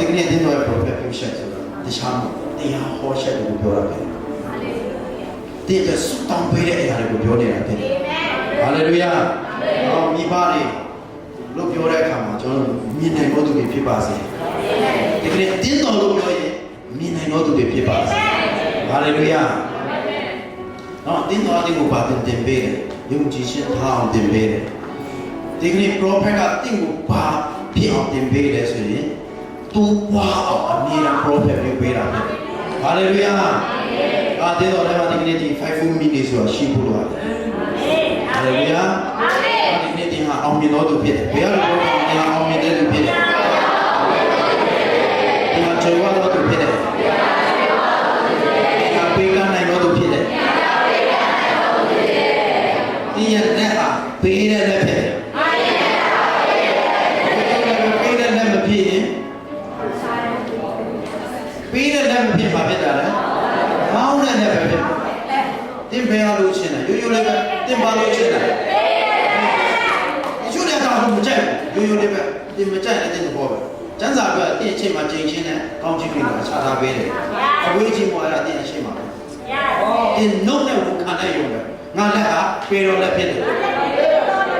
ဒီကနေ့တင်းတော်ရဲ့ prophet ပြုချက်ဆိုတာတခြားမဟုတ်တရားဟောချက်ကိုပြောတာပဲတင်းကျဆုတောင်းပေးတဲ့အရာတွေကိုပြောနေတာတဲ့ဟာလေလုယာဟောမိဘတွေလို့ပြောတဲ့အခါမှာကျွန်တော်မြင်နိုင်တော်သူတွေဖြစ်ပါစေဒီကနေ့တင်းတော်လို့ပြောရင်မြင်နိုင်တော်သူတွေဖြစ်ပါစေဟာလေလုယာနော်တင်းတော်အတင်းကိုပါတင်တင်ပေးတယ်ယုံကြည်ခြင်းထားအောင်တင်ပေးတယ်ဒီကနေ့ prophet ကတင့်ကိုပါဖြစ်အောင်တင်ပေးတယ်ဆိုရင် သူပွားအောင်အမြဲတမ်း prophet ပြုပေးတာပဲဟာလေလုယာအာတင်းတော်လည်းမှာဒီကနေ့ဒီ5 minutes ဆိုတာရှိဖို့လိုတယ်ဟာလေလုယာဒီနေ့တင်ဟာအောင်မြင်တော်သူဖြစ်တယ်ဘယ်လိုပြောတင်ဟာအောင်မြင် ပေးတဲ့လက်မဖြစ်မှာဖြစ်တာလေမောင်းတဲ့လက်ပဲဖြစ်တင်ဘယ်လိုလို့ရှင်းလဲရိုးရိုးလေးပဲတင်ပါလို့ရှင်းတယ်ယူတဲ့ကောင်မကြိုက်ဘူးရိုးရိုးလေးပဲတင်မကြိုက်တဲ့တဲ့ဘောပဲကျန်းစာအတွက်တင်အချိန်မှာချိန်ချင်းနဲ့ကောင်းချင်းပြီးတော့ခြားထားပေးတယ်အဝေးချင်းပေါ်ရတဲ့တင်အချိန်မှာတင်နှုတ်နဲ့ကိုခံနိုင်ရုံပဲငါလက်ဟာပေတော်လက်ဖြစ်တယ်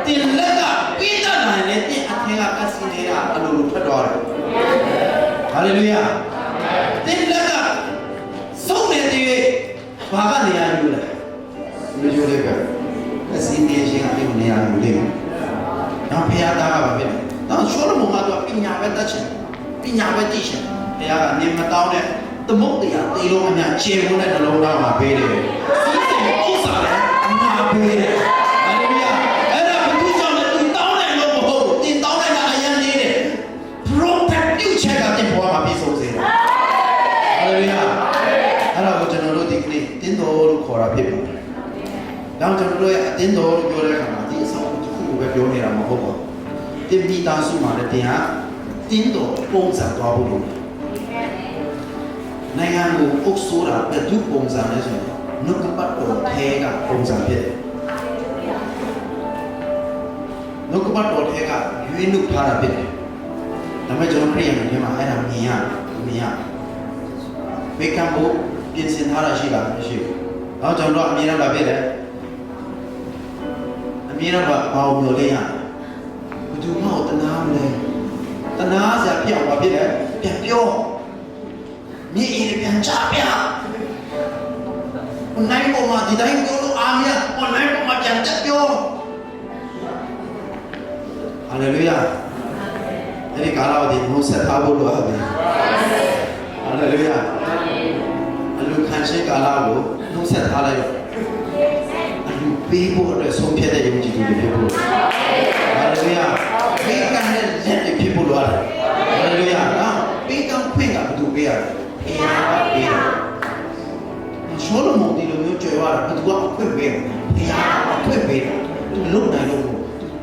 တင်လက်ကပြီးတတ်နိုင်လေတင်အထင်ကကစီနေတာအလိုလိုထွက်သွားတယ်ဟာလေလုယာ တင်လက်ကဆုံးနေတဲ့ဘာကနေရယူလဲယူယူလေးပဲအစီအစဉ်ချင်းအပြင်နေရယူလေးနောက်ဖခင်သားကဘာဖြစ်လဲတော့ရှောလမုန်ကတော့ပညာပဲတတ်ချင်ပညာပဲသိချင်ဖခင်ကနေမတောင်းတဲ့သမုတ်တရားတေလုံးအများခြေဝန်းတဲ့နှလုံးသားမှာပေးတယ်စီးစိမ်ဥစ္စာလည်းအများပေးတယ် တော်တို့ဒီကနေ့တင်းတော်လို့ခေါ်တာဖြစ်ပါတယ်။နောက်ကျွန်တော်တို့ရဲ့အတင်းတော်လို့ပြောတဲ့အခါမှာဒီအဆောင်တစ်ခုကိုပဲပြောနေတာမဟုတ်ပါဘူး။တင်မိသားစုမှာလည်းတင်ဟာတင်းတော်ပုံစံသွားဖို့လို့နိုင်ငံကိုအုပ်စိုးတာဘယ်သူပုံစံလဲဆိုရင်နှုတ်ကပတ်တော်ထဲကပုံစံဖြစ်တယ်။နှုတ်ကပတ်တော်ထဲကရွေးနှုတ်ထားတာဖြစ်တယ်။ဒါပေမဲ့ကျွန်တော်ခရိယန်တွေမှာအဲ့ဒါမြင်ရမြင်ရဘေကံကို ပြင်ဆင်ထားတာရှိလားမရှိဘူး။နောက်ကျွန်တော်အမြဲတမ်းလာပြည့်တယ်။အမြဲတမ်းဘာအောင်မျောလေးရ။ဘယ်သူမှတနာမလဲ။တနာစရာဖြစ်အောင်ဘာဖြစ်လဲ။ပြန်ပြော။မြေအင်းပြန်ချပြ။ online ပေါ်မှာဒီတိုင်းပြောလို့အားမရ online ပေါ်မှာပြန်ချက်ပြော။ဟာလေလုယာ။အဲဒီကာလဝတိဘုန်းဆက်ထားဖို့လိုအပ်တယ်။ဟာလေလုယာ။ အလူခံခြင်းကာလကိုနှုတ်ဆက်ထားလိုက်တော့အလူပေးဖို့အတွက်ဆုံးဖြတ်တဲ့ယုံကြည်သူတွေဖြစ်ဖို့ဟာလေလုယာပေးကမ်းတဲ့လက်တွေဖြစ်ဖို့လိုရတယ်ဟာလေလုယာနော်ပေးကမ်းခွင့်ကဘယ်သူပေးရလဲဘုရားကပေးတာရှောလမုန်ဒီလိုမျိုးကြွယ်ဝတာဘယ်သူကအခွင့်ပေးလဲဘုရားကအခွင့်ပေးတာသူလုံနိုင်လို့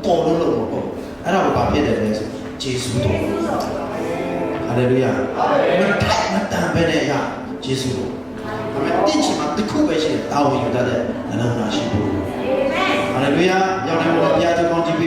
တော်လို့လို့မဟုတ်အဲ့ဒါကိုဘာဖြစ်တယ်လဲဆိုဂျေစုတော်ဟာလေလုယာမထိုက်မတန်ပဲနဲ့ရဂျေစုတော် ဒါပေမဲ့တင့်ချင်မှာတစ်ခုပဲရှိတယ်တာဝန်ယူတတ်တဲ့နှလုံးသားရှိဖို့ဟာလေလုယာရောက်နေဖို့ဘုရားကြောင့်ကောင်းချီးပေးပါစေ